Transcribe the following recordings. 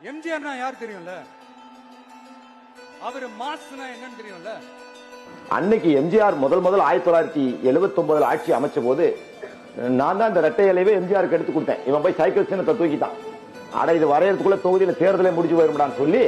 எம்ஜிஆர்னா யார் தெரியும்ல? அவர் மாஸ்னா என்னன்னு தெரியும்ல? அன்னைக்கு எம்ஜிஆர் முதல் முதல் ஆயிரத்தி தொள்ளாயிரத்தி எழுபத்தி ஒன்பதுல ஆட்சி அமைச்ச போது நான் தான் இந்த ரெட்டை இலையவே எம்ஜிஆருக்கு எடுத்து கொடுத்தேன். இவன் போய் சைக்கிள் சின்னத்தை தூக்கிட்டான். ஆனா இது வரையறதுக்குள்ள தொகுதியில தேர்தலே முடிஞ்சு போயிரும்டான்னு சொல்லி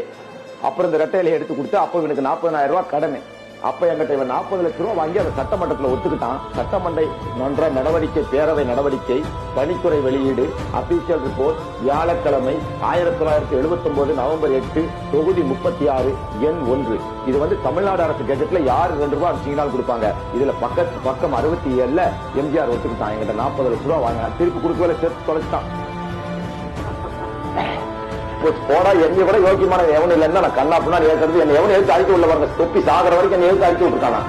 அப்புறம் இந்த ரெட்டை இலையை எடுத்து கொடுத்து அப்ப இவனுக்கு நாற்பதாயிரம் ரூபாய் கடமை அப்ப எங்கிட்ட இவன் நாற்பது லட்சம் ரூபாய் வாங்கி அதை சட்டமன்றத்தில் ஒத்துக்கிட்டான். சட்டமன்ற மன்ற நடவடிக்கை பேரவை நடவடிக்கை பணித்துறை வெளியீடு அபிஷியல் ரிப்போர்ட் வியாழக்கிழமை ஆயிரத்தி தொள்ளாயிரத்தி எழுபத்தி ஒன்பது நவம்பர் எட்டு தொகுதி முப்பத்தி ஆறு எண் ஒன்று. இது வந்து தமிழ்நாடு அரசு கெஜெட்ல யாரு ரெண்டு ரூபாய் சிக்னல் கொடுப்பாங்க? இதுல பக்கத்து பக்கம் அறுபத்தி ஏழுல எம்ஜிஆர் ஒத்துக்கிட்டான். எங்கிட்ட நாற்பது லட்சம் ரூபாய் வாங்க திருப்பி கொடுக்கவே சேர்த்து தொலைச்சிட்டான். போடா என்னை விட யோக்கியமான எவன் இல்லைன்னா நான் கண்ணா புண்ணா ஏற்கிறது என்ன எவன் எழுத்து அடிக்க உள்ள வரல. தொப்பி சாகிற வரைக்கும் என்ன எழுத்து அழிச்சு விட்டுருக்கானா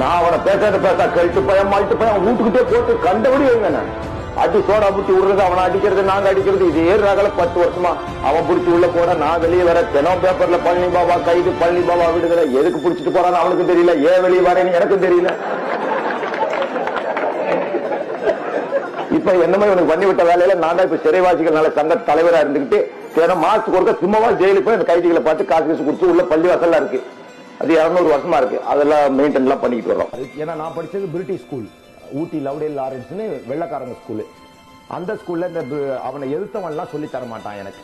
நான் அவனை பேசாத பேச கழித்து பயம் மாட்டு பயம் வீட்டுக்கிட்டே போட்டு கண்டபடி வைங்க நான். அடி சோடா புத்தி விடுறது அவனை அடிக்கிறது நாங்க அடிக்கிறது இதே ரகல பத்து வருஷமா அவன் பிடிச்சி உள்ள போட நான் வெளியே வர தினம் பேப்பர்ல பழனி பாபா கைது பழனி பாபா விடுதலை எதுக்கு பிடிச்சிட்டு போறான்னு அவனுக்கு தெரியல ஏன் வெளியே வரேன்னு எனக்கும் தெரியல. இப்ப என்னமோ இவனுக்கு பண்ணி விட்ட வேலையில நான் தான் இப்ப சிறைவாசிகள் சங்க தலைவரா இருந்துகிட்டு தினம் மாசத்துக்கு ஒருக்க சும்மாவா ஜெயிலுக்கு போய் அந்த கைதிகளை பார்த்து காசு காசு கொடுத்து உள்ள பள்ளி வசல்லாம் இருக்கு. அது இருநூறு வருஷமா இருக்கு. அதெல்லாம் மெயின்டைன் பண்ணிட்டு வரோம் ஏன்னா நான் படிச்சது பிரிட்டிஷ் ஸ்கூல் ஊட்டி லவ்டே லாரன்ஸ்னு வெள்ளக்காரங்க ஸ்கூலு அந்த ஸ்கூல்ல இந்த அவனை எதிர்த்தவன் எல்லாம் சொல்லி தர மாட்டான் எனக்கு.